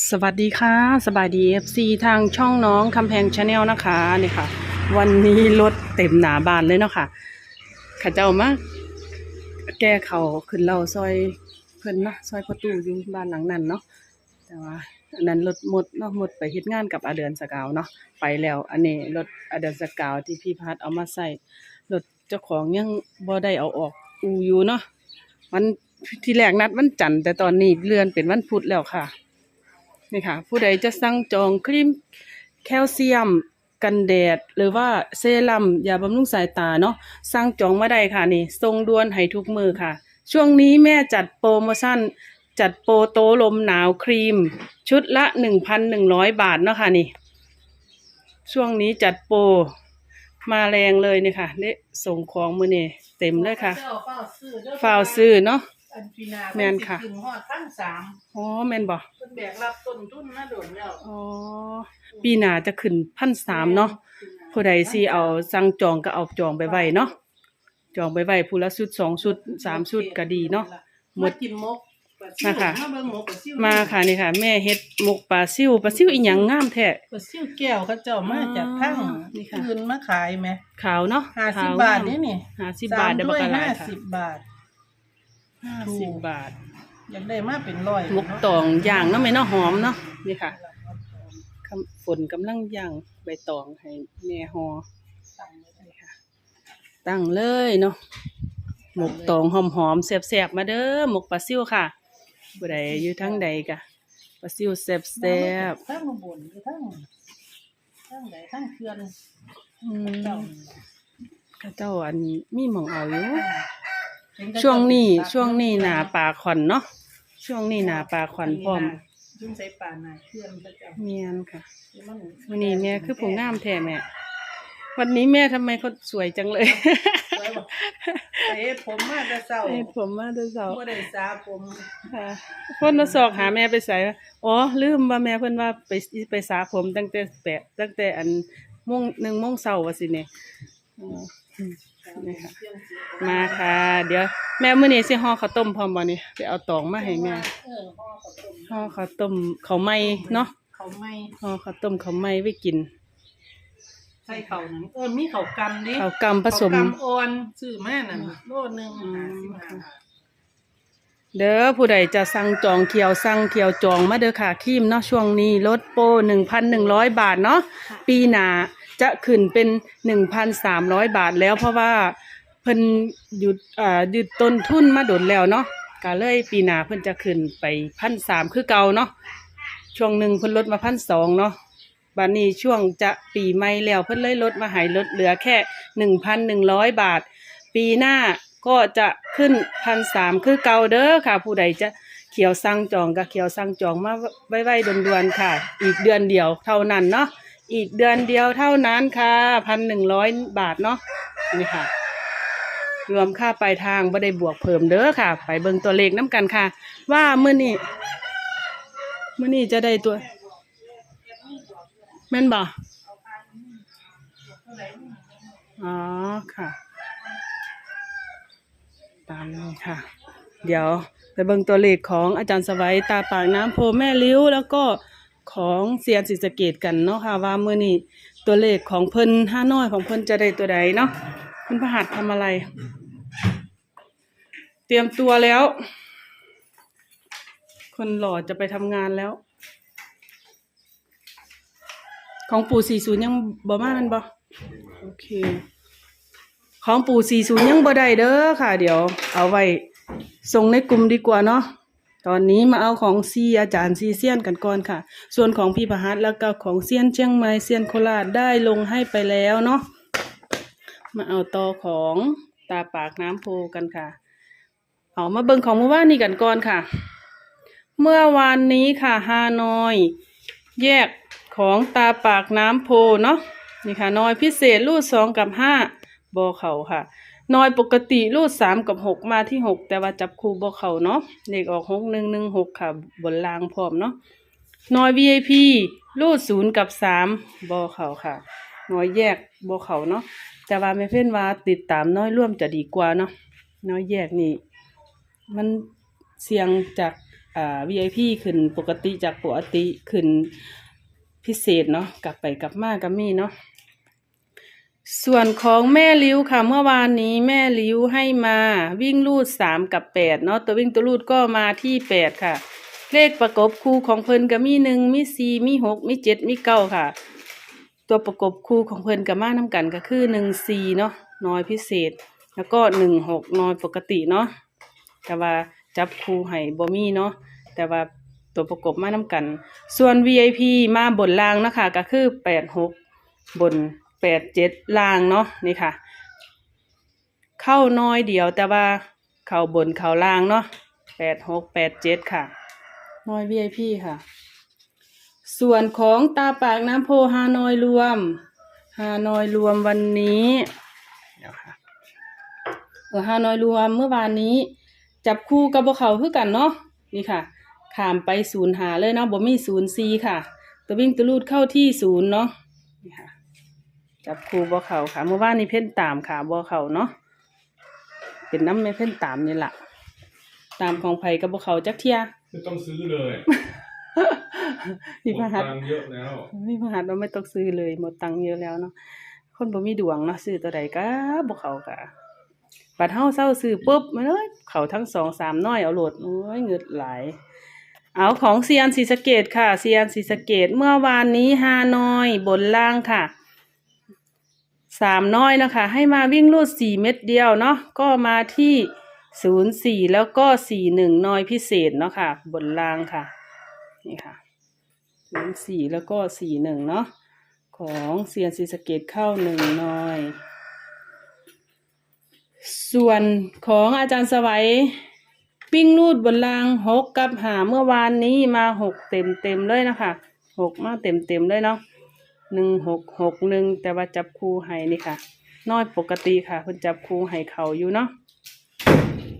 สวัสดีค่ะ สบายดี FC ทางช่องน้องคำแพงชาแนลนะคะนี่ค่ะ วันนี้รถเต็มหนาบานเลยเนาะค่ะข้าเจ้ามาแก้เขาขึ้นเราซอยเพิ่นเนาะซอยประตูอยู่บ้านหลังนั้นเนาะแต่ว่าอันนั้นรถหมดเนาะหมดไปเฮ็ดงานกับอาเดือนสกาวเนาะไปแล้ว อันนี้รถอาเดือนสกาวที่พี่พัดเอามาใส่รถเจ้าของยังบ่ได้เอาออกอูอยู่เนาะวันที่แรกนัดวันจันทร์แต่ตอนนี้เลื่อนเป็นวันพุธแล้วค่ะ นี่ค่ะ ผู้ใดจะสั่งจองครีมแคลเซียม กันแดด หรือว่าเซรั่มยาบำรุงสายตาเนาะสั่งจองมาได้ค่ะนี่ทรงด่วนให้ทุกมือค่ะ ช่วงนี้แม่จัดโปรโมชั่นจัดโปรโตลมหนาวครีม ชุดละหนึ่งพันหนึ่งร้อยบาทเนาะค่ะนี่ ช่วงนี้จัดโปรมาแรงเลยนี่ค่ะเละส่งของมือนี่เต็มเลยค่ะเจ้าเฝ้าซื้อเด้อฟาวซื้อเนาะ อันปีนาแม่นค่ะเพิ่สิขึ้ฮอดทั้งสามอ๋อแม่นบ่เพิ่นแบกรับต้นทุนมาโดนแล้วอ๋อปีหน้าจะขึ้นพันสามเนาะผู้ใดสิเอาสั่งจองก็เอาจองไปไว้เนาะจองไปไว้ผู้ละชุดสองชุดสามชุดก็ดีเนาะ หมมาดกินมกปลาซิ่วมาค่ะ มาเบิ่งมกปลาซิ่วมาค่ะนี่ค่ะ แม่เฮ็ดหมกปลาซิวปลาซิวอีหยังงามแท้ ปลาซิ่วแก้วเขาเจ้ามาจากทั้งอ๋อนี่ค่ะคืนมาขายไหมขาวเนาะห้าสิขาบวบาทงมนี่นี่ห้าสิบบาทเดี๋ยวบักกะลาห้าค่ะสิบบาท ห้าถูสิบกบาทอยากได้มาเป็นร้อยหมกตองย่างเนาะแม่เนาะหอมเนาะนี่ค่ะคำฝนกำลังย่างใบตองให้แม่ฮอนี่ค่ะ ตั้งเลยเนาะหมกตองหอมๆแซ่บๆมาเด้อหมกปลาซิวค่ะผู้ใดอยู่ทั้งใดกะปลาซิวแซ่บทั้งข้างบนหรือทั้งทั้งไหนทั้งเขื่อนๆอืมเจ้าข้าเจ้าอันมีหมองเอาอยู่เห็นเขา ช่วงนี้เจ้าช่วงนี้หนาปลาขวัญเนาะช่วงนี้หนาปลาขวัญพร้อมยุ่งใส่ป่าหนาเขื่อนเขาเจ้าเมียนค่ะมันวันนี้แม่คือผู้งามแท้แม่วันนี้แม่ทำไมเขาสวยจังเลยสวยบ่เอ๊ะผมมาแต่เช้าเอ้ยผมมาเด้อเสาบ่ได้สระผมค่ะเพิ่นมาสอกหาแม่ไปใส่อ๋อลืมว่าแม่เพิ่นว่าไปไปสระผมตั้งแต่แปดตั้งแต่อันโมงหนึ่งโมงเช้าว่าสิเนี่ยอ๋ออืม นี่ค่ะมาค่ะ เดี๋ยวแม่มื้อนี้สิห่อข้าวต้มพร้อมบ่นี่ไปเอาตองมาให้แม่เออพ่อเขาต้มห่อข้าวต้มข้าวไหม้เนาะเขาไม่ห่อข้าวต้มข้าวไหม้ไว้กินใส่เขาหนังเออมีเขากำดิข้าวกำผสมเขากำอ่อนซื้อมานั่นโลนึงอืมห้าสิบห้าบาทเด้อผู้ใดจะสั่งจองเขียวสั่งเขียวจองมาเด้อค่ะครีมเนาะช่วงนี้ลดโปรหนึ่งพันหนึ่งร้อยบาทเนาะปีหน้า จะขึ้นเป็นหนึ่งพันสามร้อยบาทแล้วเพราะว่าเพิ่นหยุดอ่าหยุดต้นทุนมาโดนแล้วเนาะก็เลยปีหน้าเพิ่นจะขึ้นไปพันสามคือเก่าเนาะช่วงหนึ่งเพิ่นลดมาพันสองเนาะบัดนี้ช่วงจะปีใหม่แล้วเพิ่นเลยลดมาให้ลดเหลือแค่หนึ่งพันหนึ่งร้อยบาท ปีหน้าก็จะขึ้นพันสามคือเก่าเด้อค่ะ ผู้ใดจะเขียวสั่งจองก็เขียวสั่งจองมาไว้ๆด่วนๆค่ะ อีกเดือนเดียวเท่านั้นเนาะ อีกเดือนเดียวเท่านั้นค่ะพันหนึ่งร้อยบาทเนาะนี่ค่ะ รวมค่าปลายทางบ่ได้บวกเพิ่มเด้อค่ะ ไปเบิ่งตัวเลขน้ำกันค่ะ ว่าเมื้อนี้มื้อนี้จะได้ตัวแม่นบ่อ๋อค่ะ ตามนี้ค่ะ เดี๋ยวไปเบิ่งตัวเลขของอาจารย์สวัยตาปากน้ำโพแม่ลิ้วแล้วก็ ของเซียนศิสเกตกันเนาะค่ะว่าเมื้อนี้ตัวเลขของเพิ่นห้าน้อยของเพิ่นจะได้ตัวใดเนาะคุณพระหัสทำอะไร เตรียมตัวแล้ว คนหล่อจะไปทำงานแล้ว ของปู่สี่ศูนย์ยังบ่มามันบ่โอเค ของปู่สี่ศูนย์ยังบ่ได้เด้อค่ะ เดี๋ยวเอาไว้ส่งในกลุ่มดีกว่าเนาะ ตอนนี้มาเอาของซีอาจารย์ซีเซียนกันก่อนค่ะ ส่วนของพี่ประหัสแล้วก็ของเซียนเชียงใหม่เซียนโคราชได้ลงให้ไปแล้วเนาะมาเอาต่อของตาปากน้ำโพกันค่ะ เอามาเบิ่งของเมื่อวานนี้กันก่อนค่ะ เมื่อวานนี้ค่ะฮานอย แยกของตาปากน้ำโพเนาะนี่ค่ะนอยพิเศษรูดสองกับห้าบอเขาค่ะ นอยปกติรูดสามกับหกมาที่หกแต่ว่าจับคู่บอเขาเนาะเลขออกหกหนึ่งหนึ่งหกค่ะ บนรางพร้อมเนาะนอย VIP รูดศูนย์กับสามบอเขาค่ะ น้อยแยกบอเขาเนาะแต่ว่าไม่เพ่นว่าติดตามน้อยร่วมจะดีกว่าเนาะน้อยแยกนี่มันเสี่ยงจากอ่า VIP ขึ้นปกติจากปกติขึ้นพิเศษเนาะกลับไปกลับมาก็มีเนาะ ส่วนของแม่ลิ้วค่ะ เมื่อวานนี้แม่ลิ้วให้มาวิ่งลูดสามกับแปดเนาะตัววิ่งตัวลูดก็มาที่แปดค่ะ เลขประกบคู่ของเพิ่นก็มีหนึ่งมีสี่มีหกมีเจ็ดมีเก้าค่ะ ตัวประกบคู่ของเพิ่นกับมาน้ำกันก็คือหนึ่งสี่เนาะน้อยพิเศษ แล้วก็หนึ่งหกน้อยปกติเนาะแต่ว่าจับคู่ให้บ่มีเนาะแต่ว่าตัวประกบมาน้ำกัน ส่วน VIP มาบนล่างนะคะก็คือแปดหกบน แปดเจ็ดล่างเนาะนี่ค่ะ เข้าน้อยเดียวแต่ว่าเข้าบนเข้าล่างเนาะแปดหกแปดเจ็ดค่ะ น้อย VIP ค่ะ ส่วนของตาปากน้ำโพฮานอยรวมฮานอยรวมวันนี้เดี๋ยวค่ะเออฮานอยรวมเมื่อวานนี้ จับคู่กับพวกเขาคือกันเนาะนี่ค่ะขามไปศูนย์หาเลยเนาะบ่มีศูนย์ซีค่ะ ตัววิ่งตัวลูดเข้าที่ศูนย์เนาะนี่ค่ะ จับคู่บ่เขาค่ะเมื่อวานนี้เพ่นตามค่ะบ่เขาเนาะเป็นน้ำไม่เพ่นตามนี่แหละตามของไผกับบ่เขาจักเทียไม่ต้องซื้อเลยพี่พหมหัดสตังค์เยอะแล้วพี่พหัสเราไม่ต้องซื้อเลยหมดตังค์เยอะแล้วเนาะคนบ่มีดวงเนาะซื้อตัวใดก็บ่เขากะบัดเฮาเศร้าซื้อปุ๊บมาเลยเขาทั้งสองสามน้อยเอาโหลดโอ้ยเงิดหลายเอาของเซียนศรีสะเกดค่ะเซียนศรีสะเกดเมื่อวานนี้ฮานอยบนล่างค่ะ สามน้อยนะคะ ให้มาวิ่งรูดสี่เม็ดเดียวเนาะก็มาที่ศูนย์สี่แล้วก็สี่หนึ่งน้อยพิเศษเนาะค่ะ บนล่างค่ะนี่ค่ะศูนย์สี่แล้วก็สี่หนึ่งเนาะของเซียนซีสเกตเข้าหนึ่งน้อย ส่วนของอาจารย์สวัยปิ้งนูดบนรางหกกับหาเมื่อวานนี้มาหกเต็มเต็มเลยนะคะหกมาเต็มเต็มเลยเนาะ หนึ่งหกหกหนึ่งแต่ว่าจับคู่ให้นี่ค่ะ น้อยปกติค่ะเพิ่นจับคู่ให้เขาอยู่เนาะ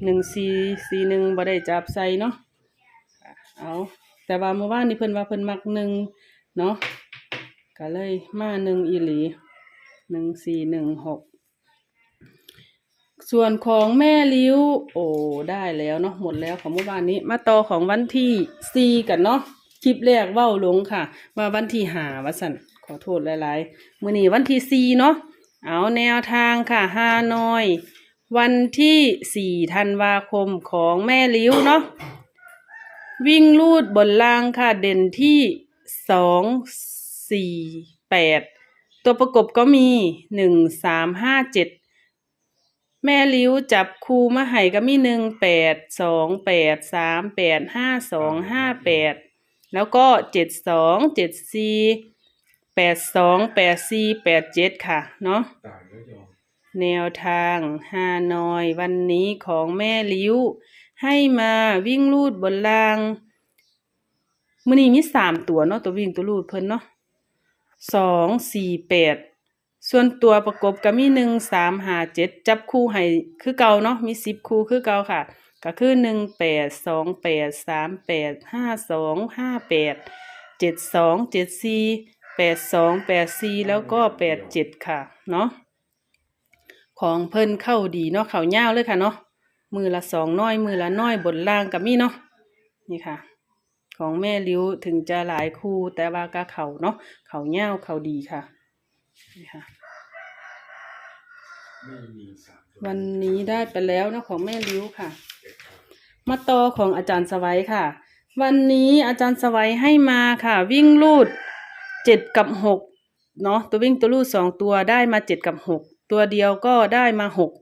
หนึ่งสี่สี่หนึ่งบ่ได้จับใส่เนาะเอาแต่ว่าเมื่อวานนี้เพิ่นว่าเพิ่นมักหนึ่งเนาะก็เลยมาหนึ่งอีหลีหนึ่งสี่หนึ่งหกส่วนของแม่ลิ้ว โอ้ได้แล้วเนาะหมดแล้วของเมื่อวานนี้ มาต่อของวันที่สี่กันเนาะคลิปแรกเว้าลงค่ะ ว่าวันที่หาว่าสัน ขอโทษหลายๆ มื้อนี้วันที่สี่เนาะ เอาแนวทางค่ะฮานอย วันที่สี่ธันวาคมของแม่ลิ้วเนาะ วิ่งลูดบนล่างค่ะเด่นที่สองสี่แปดตัวประกบก็มีหนึ่งสามห้าเจ็ดแม่ลิ้วจับคูมาให้ก็มีหนึ่งแปดสองแปดสามแปดห้าสองห้าแปดแล้วก็เจ็ดสองเจ็ดสี่ แปดสองแปดสี่แปดเจ็ดค่ะ เนาะตายแล้วยอมแนวทางฮานอยวันนี้ของแม่ลิ้ว ให้มาวิ่งลูดบนรางมื้อนี้มีสามตัวเนาะตัววิ่งตัวลูดเพิ่นเนาะสองสี่แปดส่วนตัวประกบก็มีหนึ่งสามห้าเจ็ดจับคู่ให้คือเก่าเนาะมีสิบคู่คือเก่าค่ะ ก็คือหนึ่งแปดสองแปดสามแปดห้าสองห้าแปดเจ็ดสองเจ็ดสี่ แปดสองแปดสี่แล้วก็แปดเจ็ดค่ะ เนาะของเพิ่นเข้าดีเนาะเขาวยาวเลยค่ะเนาะมือละสองน้อยมือละน้อยบนล่างกับมีเนาะนี่ค่ะ ของแม่ลิ้วถึงจะหลายคู่แต่ว่าก็เขาเนาะเขาวยาวเขาดีค่ะนี่ค่ะไม่มีสามตัววันนี้ได้ไปแล้วเนาะของแม่ลิ้วค่ะเด็ดครับมาต่อของอาจารย์สวัยค่ะ วันนี้อาจารย์สวัยให้มาค่ะ วิ่งลูด เจ็ดกับหกเนาะตัววิ่งตัวลูดสองตัวได้มาเจ็ดกับหกตัวเดียวก็ได้มาหก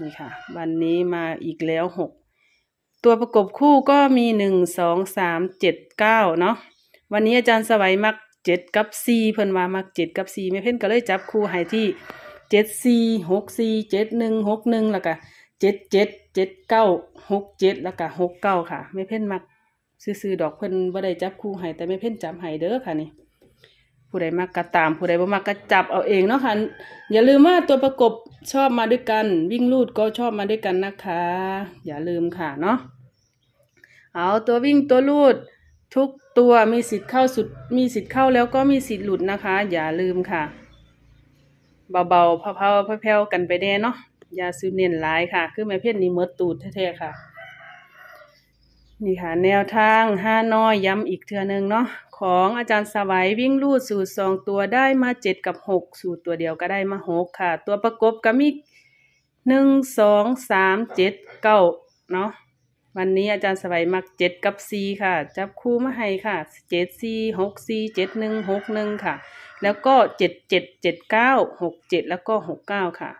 นี่ค่ะ วันนี้มาอีกแล้วหกตัวประกบคู่ก็มีหนึ่งสองสามเจ็ดเก้าเนาะวันนี้อาจารย์สวัยมักเจ็ดกับสี่เพิ่นว่ามักเจ็ดกับสี่ไม่เพ่นก็เลยจับคู่ให้ที่เจ็ดสี่หกสี่เจ็ดหนึ่งหกหนึ่งแล้วก็เจ็ดเจ็ดเจ็ดเก้าหกเจ็ดแล้วก็หกเก้าค่ะ ไม่เพ่นมักซื้อๆดอกเพิ่นบ่ได้จับคู่ให้แต่ไม่เพ่นจำให้เด้อค่ะนี่ ผู้ใดมักก็ตาม ผู้ใดบ่มักก็จับเอาเองเนาะค่ะอย่าลืมว่าตัวประกบชอบมาด้วยกัน วิ่งลูดก็ชอบมาด้วยกันนะคะ อย่าลืมค่ะเนาะเอาตัววิ่งตัวลูดทุกตัวมีสิทธิ์เข้าสุดมีสิทธิ์เข้าแล้วก็มีสิทธิ์หลุดนะคะ อย่าลืมค่ะ เบาๆเพาๆแผ่วๆกันไปแน่เนาะอย่าซื้อเน้นหลายค่ะ คือแม่เพ่นนี่เมดตูดแท้ๆค่ะ นี่ค่ะ แนวทางห้าน้อยย้ำอีกเทือหนึ่งเนาะของอาจารย์สวัยวิ่งลูดสูตรสองตัวได้มาเจ็ดกับหกสูตรตัวเดียวก็ได้มาหกค่ะ ตัวประกบก็มีหนึ่งสองสามเจ็ดเก้าเนาะวันนี้อาจารย์สวัยมักเจ็ดกับสี่ค่ะ จับคู่มาให้ค่ะเจ็ดสี่หกสี่เจ็ดหนึ่งหกหนึ่งค่ะ แล้วก็เจ็ดเจ็ดเจ็ดเก้าหกเจ็ดแล้วก็หกเก้าค่ะ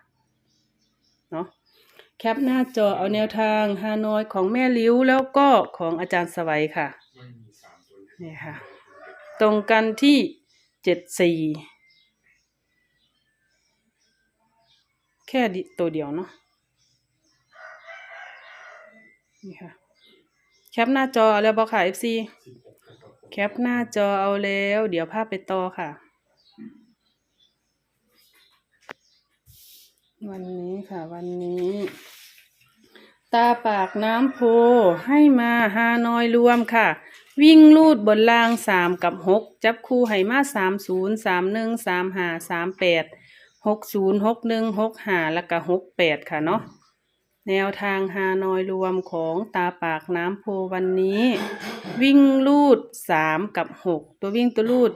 แคปหน้าจอเอาแนวทางฮานอยของแม่ลิ้วแล้วก็ของอาจารย์สวัยค่ะนี่ค่ะ ตรงกันที่เจ็ดสี่แค่ตัวเดียวเนาะนี่ค่ะ แคปหน้าจอเอาแล้วบอกค่ะ FC แคปหน้าจอเอาแล้ว เดี๋ยวภาพไปต่อค่ะ วันนี้ค่ะวันนี้ ตาปากน้ำโพให้มาฮานอยรวมค่ะ วิ่งลูดบนรางสามกับหกจับคู่ให้มาสามศูนย์สามหนึ่งสามห้าสามแปดหกศูนย์หกหนึ่งหกห้าแล้วก็หกแปดค่ะเนาะแนวทางฮานอยรวมของตาปากน้ำโพวันนี้ วิ่งลูดสามกับหกตัววิ่งตัวลูด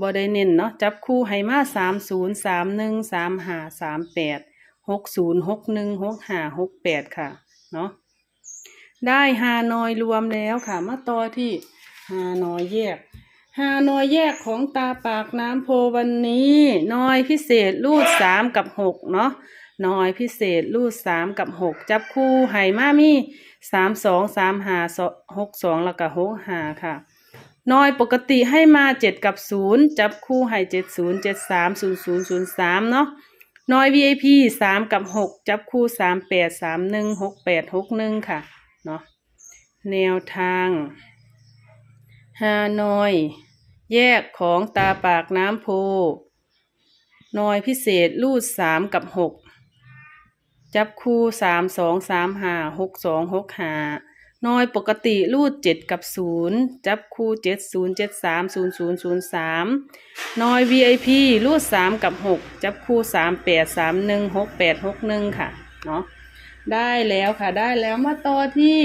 บอได้เน้นเนาะจับคู่ให้มาสามศูนย์สามหนึ่งสามห้าสามแปดหกศูนย์หกหนึ่งหกห้าหกแปดค่ะ เนาะได้ฮานอยรวมแล้วค่ะ มาต่อที่ฮานอยแยกฮานอยแยกของตาปากน้ำโพวันนี้ นอยพิเศษรูดสามกับหกเนาะนอยพิเศษรูดสามกับหกจับคู่ให้มามีสามสองสามหาหกสองแล้วก็หกหาค่ะ น้อยปกติให้มาเจ็ดกับศูนย์จับคู่ให้เจ็ดศูนย์เจ็ดสามศูนย์ศูนย์ศูนย์สามเนาะน้อย VIP สามกับหกจับคู่สามแปดสามหนึ่งหกแปดหกหนึ่งค่ะเนาะแนวทางฮานอย แยกของตาปากน้ำโพน้อยพิเศษรูดสามกับหกจับคู่สามสองสามห้าหกสองหกห้า น้อยปกติรูดเจ็ดกับศูนย์จับคู่เจ็ดศูนย์เจ็ดสามศูนย์ศูนย์ศูนย์สามน้อย VIP รูดสามกับหกจับคู่สามแปดสามหนึ่งหกแปดหกหนึ่งค่ะเนาะได้แล้วค่ะได้แล้วมาต่อที่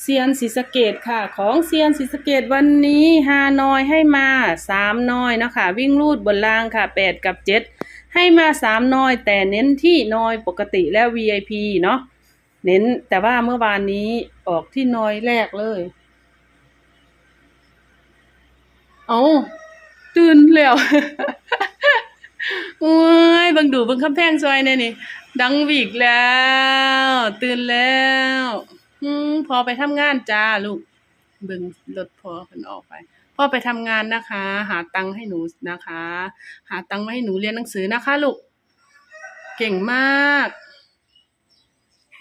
เซียนศรีสะเกดค่ะ ของเซียนศรีสะเกดวันนี้ฮานอยให้มาสามน้อยนะคะวิ่งรูดบนล่างค่ะแปดกับเจ็ดให้มาสามน้อยแต่เน้นที่น้อยปกติและ VIP เนาะ เน้นแต่ว่าเมื่อวานนี้ออกที่น้อยแรกเลย เอาตื่นแล้วโอ้ยบังดูบังคำแพงซอยเนี่ยนี่ ดังวิกแล้ว ตื่นแล้วอพอไปทำงานจ้าลูกเบิ่งรถพอเพิ่นออกไปพ่อไปทำงานนะคะ หาตังค์ให้หนูนะคะ หาตังค์มาให้หนูเรียนหนังสือนะคะลูก เก่งมาก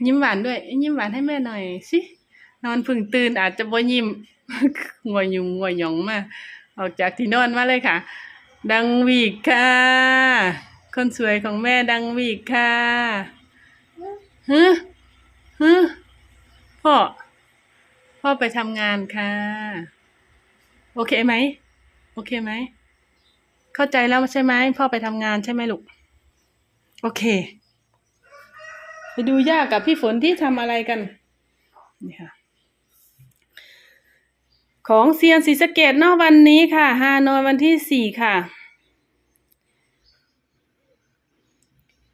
ยิ้มหวานด้วย ยิ้มหวานให้แม่หน่อยสินอนพึ่งตื่นอาจจะบ่ยิ้มงัวยุงงัวหยองมาออกจากที่นอนมาเลยค่ะ ดังวีกค่ะ คนสวยของแม่ดังวีกค่ะฮึฮึพ่อ พ่อไปทำงานค่ะ โอเคไหม โอเคไหม เข้าใจแล้วใช่ไหม พ่อไปทำงานใช่ไหมลูก โอเค ไปดูย่ากับพี่ฝนที่ทำอะไรกัน นี่ค่ะ ของเซียนศรีสะเกดนอกวันนี้ค่ะฮานอยวันที่สี่ค่ะ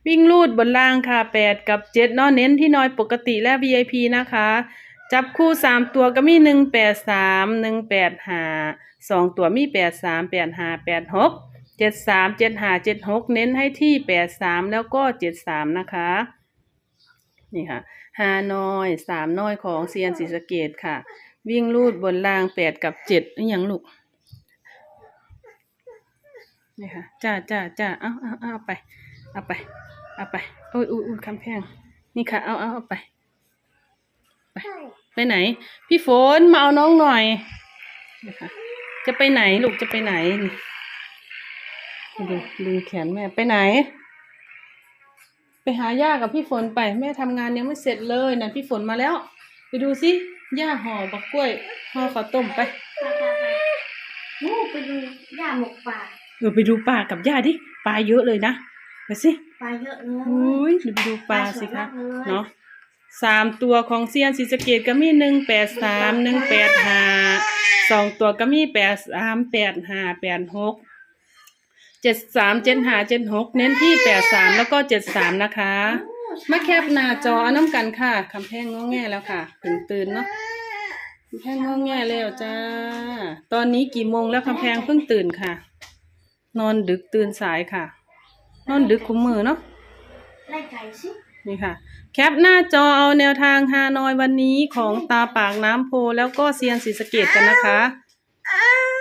วิ่งลูดบนล่างค่ะแปดกับเจ็ดนอเน้นที่น้อยปกติและ VIP นะคะ จับคู่สามตัวก็มีหนึ่งแปดสามหนึ่งแปดหาสองตัวมีแปดสามแปดหาแปดหกเจ็ดสามเจ็ดหาเจ็ดหกเน้นให้ที่แปดสามแล้วก็เจ็ดสามนะคะ นี่ค่ะฮานอยสามน้อยของเซียนศรีสะเกดค่ะ วิ่งลูดบนรางแปดกับเจ็ดนี่ยังลูกนี่ค่ะจ้าจ้าจ้าเอาเอาเอาไปเอาไปเอาไปโอ้ยอุ้ยอุ้ยคำแพงนี่ค่ะเอาเอาเอาไปไปไปไหน พี่ฝนมาเอาน้องหน่อยนะคะจะไปไหนลูกจะไปไหนนี่ดูดึงแขนแม่ไปไหน ไปหาย่ากับพี่ฝนไป แม่ทำงานยังไม่เสร็จเลยนะพี่ฝนมาแล้ว ไปดูสิย่าห่อบักกล้วยห่อข้าวต้มไปไปไปไปโอ้ไปดูย่าหมกป่าเออไปดูปลากับย่าดิปลาเยอะเลยนะไปสิปลาเยอะเลยอุ้ยไปดูปลาสิคะเลยเนาะสามตัวของเซียนศรีสะเกดก็มีหนึ่งแปดสามหนึ่งแปดห้าสองตัวก็มีแปดสามแปดห้าแปดหก เจ็ดสามเจ็ดห้าเจ็ดหกเน้นที่แปดสามแล้วก็เจ็ดสามนะคะ มาแคปหน้าจอเอาน้ำกันค่ะคำแพงงอแงแล้วค่ะถึงตื่นเนาะคำแพงงอแงแล้วจ้า ตอนนี้กี่โมงแล้วคำแพงเพิ่งตื่นค่ะ นอนดึกตื่นสายค่ะ นอนดึกคุ้มมือเนาะไล่ไก่สินี่ค่ะ แคปหน้าจอเอาแนวทางฮานอยวันนี้ของตาปากน้ำโพแล้วก็เซียนศรีสะเกดกันนะคะ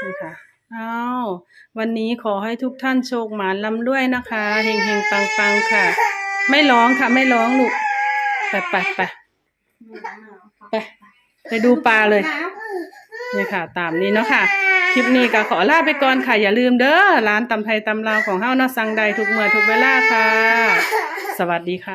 นี่ค่ะเอา วันนี้ขอให้ทุกท่านโชคหมานลำด้วยนะคะเฮงเฮงปังปังค่ะ ไม่ร้องค่ะไม่ร้องลูกไปไปไปไปไปดูปลาเลยนี่ค่ะ ตามนี้เนาะค่ะ คลิปนี้ก็ขอลาไปก่อนค่ะ อย่าลืมเด้อร้านตำไทยตำลาวของเฮ้าเนาะสังใดทุกเมื่อทุกเวลาค่ะ สวัสดีค่ะ